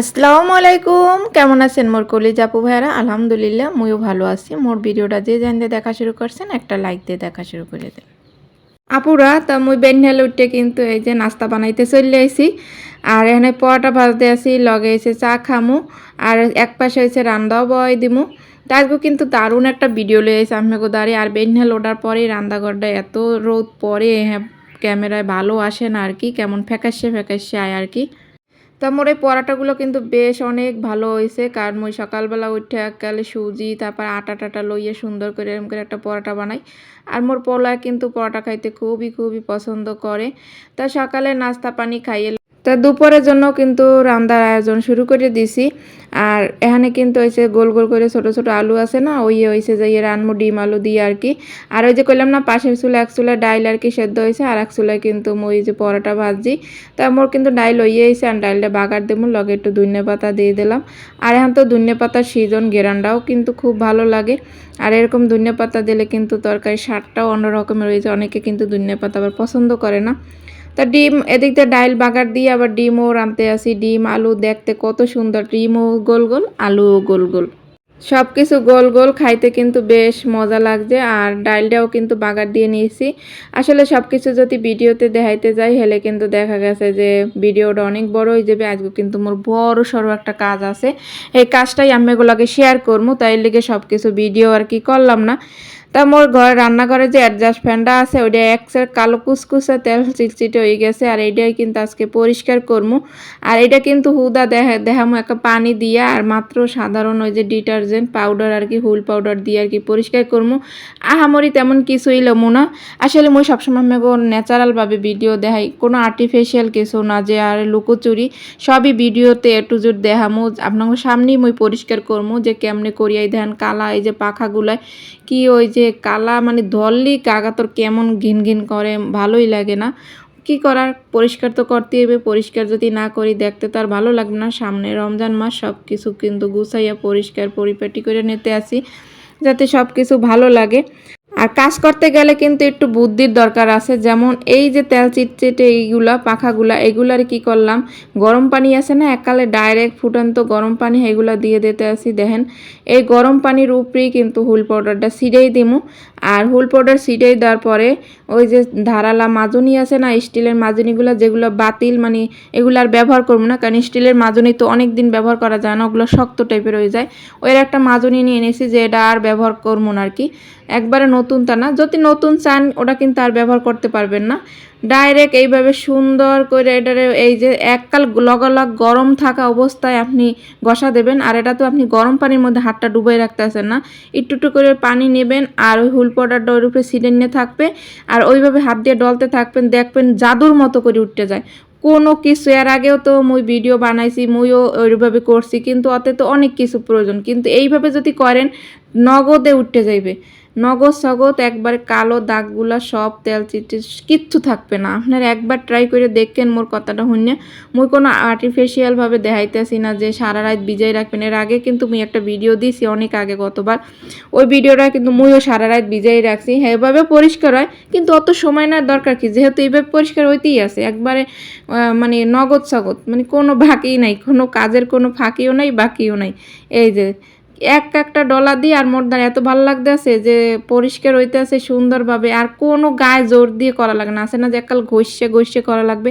আসসালামু আলাইকুম। কেমন আছেন মোর কলিজ আপু ভাইরা আলহামদুলিল্লাহ, মুইও ভালো আছি। মোর ভিডিওটা যে জানতে দেখা শুরু করছেন, একটা লাইক দিয়ে দেখা শুরু করে দেন। আপুরা, তা মুই বেনহেল উঠে কিন্তু এই যে নাস্তা বানাইতে চলে আইছি। আর এখানে পরোটা ভাজতে আসি লগে এসে চা খামু, আর এক পাশে হয়েছে রান্দাও বয় দিমু। আজকে কিন্তু দারুণ একটা ভিডিও লয়ে এসে আমি দাঁড়িয়ে আর বেনহেল ওঠার পরেই রান্নাঘরটা এত রোদ পরে হ্যাঁ ক্যামেরায় ভালো আসে না আর কি, কেমন ফ্যাকাশে ফ্যাকাশে আয় আর কি। তা মোর এই পরাটাগুলো কিন্তু বেশ অনেক ভালো হয়েছে কারণ ওই সকালবেলা উঠে এককালে সুজি, তারপর আটা টাটা লইয়ে সুন্দর করে এরকম করে একটা পরাটা বানাই। আর মোর পোলা কিন্তু পরাটা খাইতে খুবই খুবই পছন্দ করে। তা সকালে নাস্তা পানি খাইয়ে তা দুপুরের জন্য কিন্তু রান্নার আয়োজন শুরু করে দিছি। আর এখানে কিন্তু হয়েছে গোল গোল করে ছোট ছোট আলু আছে না, ওই হয়েছে যে ইয়ে রানমু, ডিম আলু দিয়ে আর কি। আর ওই যে কইলাম না, পাশের চুলে এক চুলে ডাইল আর কি সেদ্ধ হয়েছে আর এক চুলে কিন্তু মই যে পরোটা ভাজি তা মোর কিন্তু ডাইল হইয়ে হয়েছে আর ডাইলটা বাগার দেবো লগে একটু ধনে পাতা দিয়ে দিলাম। আর এখন তো ধনে পাতার সিজন গেরান্ডাও কিন্তু খুব ভালো লাগে। আর এরকম ধনে পাতা দিলে কিন্তু তরকারি স্বাদটাও অন্যরকমের হয়েছে অনেকে কিন্তু ধনে পাতা আবার পছন্দ করে না। তা ডিম, এদিক দিয়ে ডাইল বাগার দিয়ে আবার ডিমও রাঁধতে আসি। ডিম, আলু দেখতে কত সুন্দর। ডিমও গোল গোল, আলুও গোল গোল। সব কিছু গোল গোল, খাইতে কিন্তু বেশ মজা লাগছে। আর ডাইলটাও কিন্তু বাগার দিয়ে নিয়েছি। আসলে সব কিছু যদি ভিডিওতে দেখাইতে যাই, হেলে কিন্তু দেখা গেছে যে ভিডিওটা অনেক বড় হয়ে যাবে। আজকে কিন্তু মোর বড় সড়ো একটা কাজ আছে। এই কাজটাই আমি এগুলোকে শেয়ার করব তাই লেগে সব কিছু ভিডিও আর কি করলাম না। তা মোর ঘর রান্নাঘরে যে অ্যাডজাস্ট ফ্যানটা আছে ওইটা এক সাইড কালো কুচকুচে তেল চিটচিটে হয়ে গেছে আর এইটাই কিন্তু আজকে পরিষ্কার করব আর এটা কিন্তু হুদা দেখা দেখামো একটা পানি দিয়া আর মাত্র সাধারণ ওই যে ডিটারজেন্ট পাউডার আর কি হুল পাউডার দিয়ে আর কি পরিষ্কার করব আহামরি তেমন কিছুই লমু না। আসলে মই সবসময় আমাকে ন্যাচারালভাবে ভিডিও দেখাই, কোনো আর্টিফিশিয়াল কিছু না যে আর লুকোচুরি, সবই ভিডিওতে এ টু জুট দেখামু। আপনার সামনেই মই পরিষ্কার করব যে কেমনে করিয়াই ধ্যান কালা এই যে পাখাগুলায় কি ওই যে কালা মানে ধরলেই কাগা তোর কেমন ঘিন ঘিন করে, ভালোই লাগে না। কি করার? পরিষ্কার তো করতে হবে, পরিষ্কার যদি না করি দেখতে তার ভালো লাগবে না। সামনে রমজান মাস সব কিছু কিন্তু গুছাইয়া পরিষ্কার পরিপাটি করে নিতে আসি, যাতে সব কিছু ভালো লাগে। আর কাজ করতে গেলে কিন্তু একটু বুদ্ধির দরকার আছে। যেমন এই যে তেল চিটচিটে এইগুলা, পাখাগুলা, এগুলার কি করলাম? গরম পানি আছে না? এককালে ডাইরেক্ট ফুটান্ত গরম পানি এগুলা দিয়ে দিতে আসি দেখেন, এই গরম পানির উপরেই কিন্তু হুল পাউডারটা ছিটেই দিমু। আর হুল পাউডার ছিটেই দেওয়ার পরে ওই যে ধারালা মাজনি আছে না, স্টিলের মাজনিগুলো যেগুলো বাতিল মানে এগুলো আর ব্যবহার করব না, কারণ স্টিলের মাজনি তো অনেক দিন ব্যবহার করা যায় না, ওগুলো শক্ত টাইপের হয়ে যায়। ওই একটা মাজনি নিয়ে এনেছি যে এটা আর ব্যবহার করব না আর কি। একবারে নতুন তা না, যদি নতুন চান ওটা কিন্তু আর ব্যবহার করতে পারবেন না। ডাইরেক্ট এইভাবে সুন্দর করে এটারে এই যে এককাল লগালগ গরম থাকা অবস্থায় আপনি গসা দেবেন, আর এটা তো আপনি গরম পানির মধ্যে হাতটা ডুবাই রাখতে আসেন না। একটু একটু করে পানি নেবেন, আর ওই হুল পাউডারটা ওর উপরে সিডে নিয়ে থাকবে, আর ওইভাবে হাত দিয়ে ডলতে থাকবেন, দেখবেন জাদুর মতো করে উঠতে যায়। কোনো কিছু, এর আগেও তো মুই ভিডিও বানাইছি, মুইও ওইভাবে করছি, কিন্তু অতে তো অনেক কিছু প্রয়োজন। কিন্তু এইভাবে যদি করেন, নগদে উঠতে যাইবে। নগদ সগদ, একবারে কালো দাগগুলা সব তেল চিটে, কিচ্ছু থাকবে না। আপনার একবার ট্রাই করে দেখেন মোর কথাটা শুনে মুই কোনো আর্টিফিশিয়ালভাবে দেখাইতেছি না যে সারা রাত বিজয় রাখবেন। এর আগে কিন্তু মুই একটা ভিডিও দিছি অনেক আগে গতবার। ওই ভিডিওটা কিন্তু মুইও সারা রাত বিজয় রাখছি। হ্যাঁ এভাবে পরিষ্কার হয়, কিন্তু অত সময় নেওয়ার দরকার কি? যেহেতু এইভাবে পরিষ্কার হইতেই আছে। একবারে মানে নগদ সগদ মানে কোনো বাকিই নাই, কোনো কাজের কোনো ফাঁকিও নাই, বাকিও নাই। এই যে এক একটা ডলা দিয়ে আর মোট দাঁড়ি এত ভালো লাগতে আছে যে পরিষ্কার হইতে আছে সুন্দরভাবে আর কোনো গায়ে জোর দিয়ে করা লাগে না। আছে না যে একাল ঘষে ঘষে করা লাগবে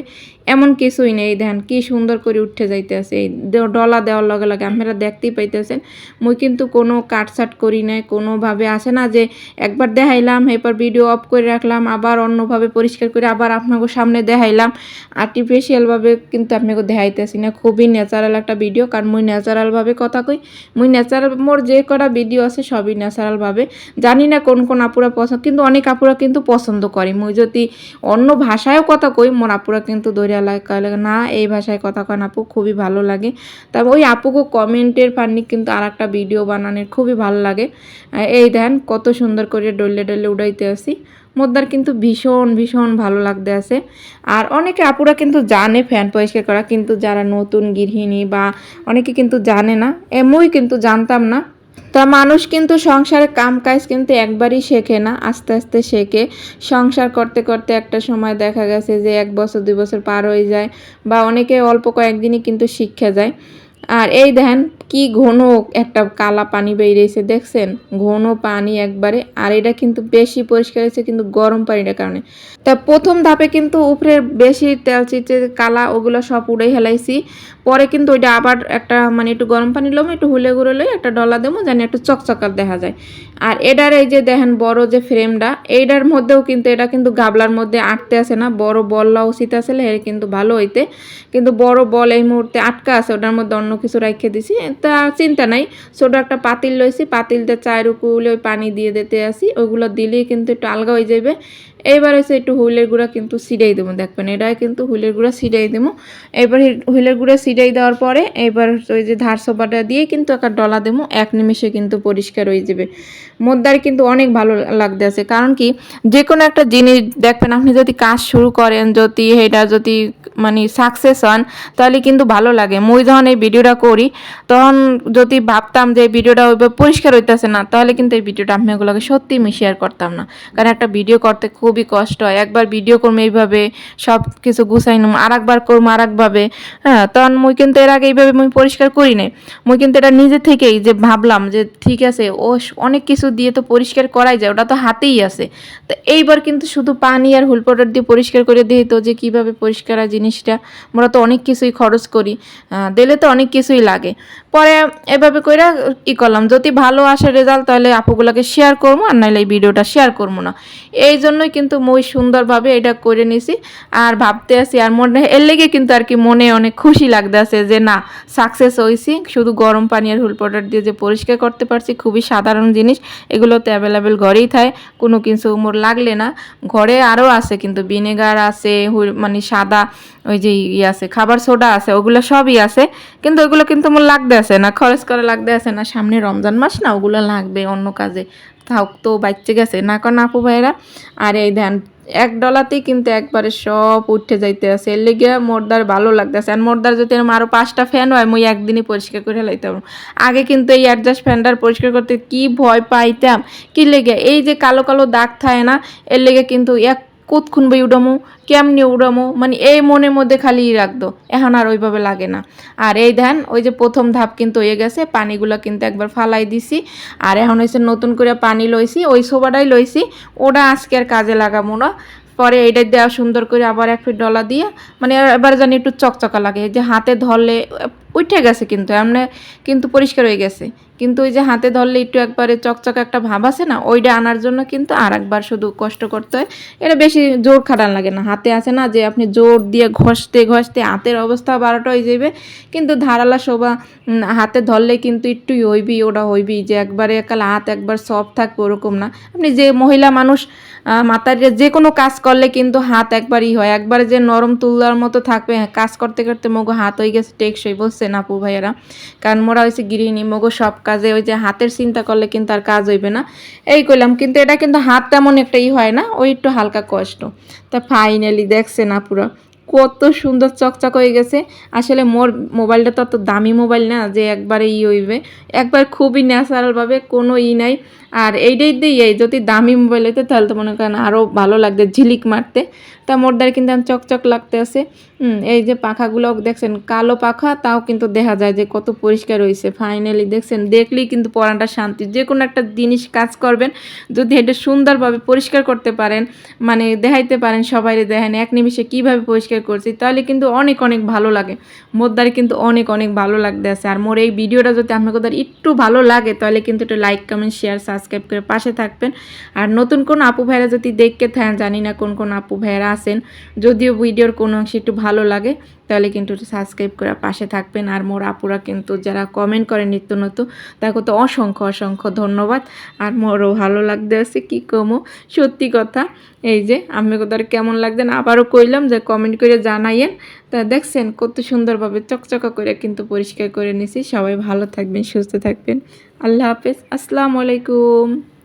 এমন কিছুই নেই ধ্যান কি সুন্দর করে উঠে যাইতে আছে এই ডলা দেওয়ার লগে লগে আপনারা দেখতেই পাইতেছেন। মুই কিন্তু কোনো কাটসাট করি নাই, কোনোভাবে আসে না যে একবার দেখাইলাম, এরপর ভিডিও অফ করে রাখলাম, আবার অন্যভাবে পরিষ্কার করে আবার আপনাকে সামনে দেখাইলাম। আর্টিফিশিয়ালভাবে কিন্তু আপনাকে দেখাইতেছি না, খুবই ন্যাচারাল একটা ভিডিও কারণ মুই ন্যাচারালভাবে কথা কই, মুই ন্যাচারাল মোর যে কটা ভিডিও আছে সবই ন্যাচারালভাবে জানি না কোন কোন আপুরা পছন্দ, কিন্তু অনেক আপুরা কিন্তু পছন্দ করে। মুই যদি অন্য ভাষায়ও কথা কই, মোর আপুরা কিন্তু দরিয়া লাগে। না, এই ভাষায় কথা কন আপু, খুবই ভালো লাগে। তবে ওই আপুকে কমেন্টের পান্নি কিন্তু আর একটা ভিডিও বানানোর খুবই ভালো লাগে। এই দেন, কত সুন্দর করে ডলে ডলে উড়াইতে আসি। মোদ্দার কিন্তু ভীষণ ভীষণ ভালো লাগতে আছে আর অনেকে আপুরা কিন্তু জানে ফ্যান পরিষ্কার করা, কিন্তু যারা নতুন গৃহিণী বা অনেকে কিন্তু জানে না, এমনই কিন্তু জানতাম না। তা মানুষ কিন্তু সংসারের কাম কাজ কিন্তু একবারই শেখে না, আস্তে আস্তে শেখে। সংসার করতে করতে একটা সময় দেখা গেছে যে এক বছর, দুই বছর পার হয়ে যায় বা অনেকে অল্প কয়েকদিনই কিন্তু শিক্ষা যায়। আর এই দেখেন কি ঘন একটা কালা পানি বেরিয়েছে, দেখছেন? ঘন পানি একবারে, আর এটা কিন্তু বেশি পরিষ্কার হয়েছে কিন্তু গরম পানিটার কারণে। তা প্রথম ধাপে কিন্তু উপরে বেশি তেল চিটে কালা ওগুলো সব উড়ে হেলাইছি পরে কিন্তু ওইটা আবার একটা মানে একটু গরম পানি লম একটু হুলে গুঁড়ো লই একটা ডলা দেবো, যেন একটু চকচকার দেখা যায়। আর এটার এই যে দেখেন বড় যে ফ্রেমটা, এইটার মধ্যেও কিন্তু এটা কিন্তু গাবলার মধ্যে আটতে আছে না, বড় বললা উচিত আসলে এর কিন্তু ভালো হইতে। কিন্তু বড় বল এই মুহূর্তে আটকা আছে, ওটার মধ্যে অন্য কিছু রাখিয়ে দিছি। তা চিন্তা নাই। ছোট একটা পাতিল লইছি পাতিলটা চায়ের উকুলে ওই পানি দিয়ে দিতে আসি। ওইগুলো দিলেই কিন্তু একটু আলগা হয়ে যাবে এইবার হচ্ছে একটু হুইলের গুঁড়া কিন্তু সিডাই দেবো, দেখবেন। এটাই কিন্তু হুইলের গুঁড়া সিডাই দেবো। এবার হুইলের গুঁড়া সিডাই দেওয়ার পরে এবার ওই যে ধার সোপাটা দিয়ে কিন্তু একটা ডলা দেবো, এক নিমিষে কিন্তু পরিষ্কার হয়ে যাবে। মোদ্দার কিন্তু অনেক ভালো লাগতে আছে, কারণ কি যে কোনো একটা জিনিস দেখবেন, আপনি যদি কাজ শুরু করেন, যদি এটা যদি মানে সাকসেস হন, তাহলে কিন্তু ভালো লাগে। মুই যখন এই ভিডিওটা করি, তখন যদি ভাবতাম যে ভিডিওটা ওইভাবে পরিষ্কার হইতেছে না, তাহলে কিন্তু এই ভিডিওটা আমি ওগুলোকে সত্যি আমি শেয়ার করতাম না। কারণ একটা ভিডিও করতে খুবই কষ্ট হয় একবার ভিডিও করব এইভাবে সব কিছু গুছাই নেব আর একবার করব আর একভাবে হ্যাঁ তখন মুই কিন্তু এর আগে এইভাবে মুই পরিষ্কার করি নাই। মুই কিন্তু এটা নিজে থেকেই যে ভাবলাম যে ঠিক আছে, ও অনেক কিছু দিয়ে তো পরিষ্কার করাই যায়, ওটা তো হাতেই আছে। তো এইবার কিন্তু শুধু পানি আর হুল পাউডার দিয়ে পরিষ্কার করে দিই তো যে কীভাবে পরিষ্কার জিনিসটা, আমরা তো অনেক কিছুই খরচ করি দিলে তো অনেক কিছুই লাগে। পরে এভাবে করে ই করলাম, যদি ভালো আসে রেজাল্ট তাহলে আপুগুলোকে শেয়ার করব আর নাহলে এই ভিডিওটা শেয়ার করব না। এই জন্যই কিন্তু মই সুন্দরভাবে এটা করে নিছি, আর ভাবতে আছি, আর মনে, এর লেগে কিন্তু আর কি মনে অনেক খুশি লাগতে আছে যে না সাকসেস হয়েছি শুধু গরম পানি আর হুল পাউডার দিয়ে যে পরিষ্কার করতে পারছি, খুবই সাধারণ জিনিস, এগুলো তো অ্যাভেলেবেল ঘরেই থাকে, কোনো কিছু মোর লাগলে না। ঘরে আরও আছে কিন্তু ভিনেগার আছে মানে সাদা, ওই যে ইয়ে আছে, খাবার সোডা আছে, ওগুলো সবই আছে, কিন্তু ওগুলো কিন্তু মোর লাগতে আছে না, খরচ করে লাগতে আছে না, সামনে রমজান মাস না, ওগুলো লাগবে অন্য কাজে। থাক তো বাচ্চা গেছে। না কন আপু ভাইরা, আর এই ধ্যান এক ডলাতেই কিন্তু একবারে সব উঠে যাইতে আছে। এর লেগে মোরদার ভালো লাগতেছে। আর মোরদার যদি এরকম আরও পাঁচটা ফ্যান হয়, মুই একদিনই পরিষ্কার করে লাইতাম। আগে কিন্তু এই অ্যাডজাস্ট ফ্যানটার পরিষ্কার করতে কি ভয় পাইতাম। কি লেগে? এই যে কালো কালো দাগ থাকে না, এর লেগে কিন্তু এক বই উড়ামো, কেমনি উড়ামো মানে এই মনের মধ্যে খালি রাখতো। এখন আর ওইভাবে লাগে না। আর এই ধ্যান ওই যে প্রথম ধাপ কিন্তু হয়ে গেছে, পানিগুলো কিন্তু একবার ফালাই দিছি। আর এখন হয়েছে নতুন করে পানি লইছি, ওই সোবাটাই লইছি, ওটা আজকে আর কাজে লাগাবো না। পরে এইটা দেওয়া সুন্দর করে আবার এক ফিট ডলা দিয়ে মানে এবার জানি একটু চকচকা লাগে যে হাতে ধরলে উঠে গেছে কিন্তু এমনি কিন্তু পরিষ্কার হয়ে গেছে। কিন্তু ওই যে হাতে ধরলে একটু একবারে চকচকা একটা ভাব আছে না ওইটা আনার জন্য কিন্তু আর একবার শুধু কষ্ট করতে হয়। এটা বেশি জোর খাটান লাগে না হাতে আছে না যে আপনি জোর দিয়ে ঘষতে ঘষতে হাতের অবস্থা বারোটা হয়ে যাবে কিন্তু ধারালা শোভা হাতে ধরলে কিন্তু একটুই হইবি ওটা হইবি যে একবারে একাল হাত একবার সফট থাকবে ওরকম না। আপনি যে মহিলা মানুষ মাথার যে কোনো কাজ করলে কিন্তু হাত একবারই হয়। একবারে যে নরম তুলার মতো থাকবে হ্যাঁ, কাজ করতে করতে মগো হাত হয়ে গেছে টেকসই বসছেন আপু ভাইয়েরা? কারণ মোরা হয়েছে গৃহিণী, মগো সব কাজে ওই যে হাতের চিন্তা করলে কিন্তু আর কাজ হইবে না। এই করলাম কিন্তু এটা কিন্তু হাত তেমন একটা ই হয় না ওই একটু হালকা কষ্ট। তা ফাইনালি দেখছেন আপুরা, কত সুন্দর চকচক হয়ে গেছে। আসলে মোর মোবাইলটা তো অত দামি মোবাইল না যে একবারে ই হইবে। একবার খুবই ন্যাচারালভাবে কোনো ই নাই। আর এইটাই দিয়ে যদি দামি মোবাইল হইতে, তাহলে তো মনে করেন আরও ভালো লাগবে ঝিলিক মারতে। তা মোরদার কিন্তু চকচক লাগতে আছে। এই যে পাখাগুলো দেখছেন, কালো পাখা, তাও কিন্তু দেখা যায় যে কত পরিষ্কার হয়েছে ফাইনালি দেখছেন, দেখলেই কিন্তু পড়াটা শান্তি। যে কোনো একটা জিনিস কাজ করবেন, যদি এটা সুন্দরভাবে পরিষ্কার করতে পারেন মানে দেখাইতে পারেন সবাই দেখেন, এক নিমিষে কীভাবে পরিষ্কার করছি, তাহলে কিন্তু অনেক অনেক ভালো লাগে। মোদ্দার কিন্তু অনেক অনেক ভালো লাগতে আছে। আর মোর এই ভিডিওটা যদি আপনাকে একটু ভালো লাগে, তাহলে কিন্তু একটু লাইক কমেন্ট শেয়ার সাবস্ক্রাইব করে পাশে থাকবেন। আর নতুন কোন আপু ভাইরা যদি দেখতে থাকেন, জানি না কোন কোন আপু ভাইরা আছেন। যদিও ভিডিওর কোনো অংশে একটু ভালো লাগে, তাহলে কিন্তু সাবস্ক্রাইব করে পাশে থাকবেন। আর মোর আপুরা কিন্তু যারা কমেন্ট করে নিত্য নতুন, তাকে তো অসংখ্য অসংখ্য ধন্যবাদ। আর মোরও ভালো লাগতে আছে, কি কমো? সত্যি কথা, এই যে আমি কোথাও কেমন লাগছেন আবারও কইলাম যে কমেন্ট করে জানাইয়েন। তা দেখছেন কত সুন্দরভাবে চকচকা করে কিন্তু পরিষ্কার করে নিছি। সবাই ভালো থাকবেন, সুস্থ থাকবেন। আল্লাহ হাফেজ, আসসালামু আলাইকুম।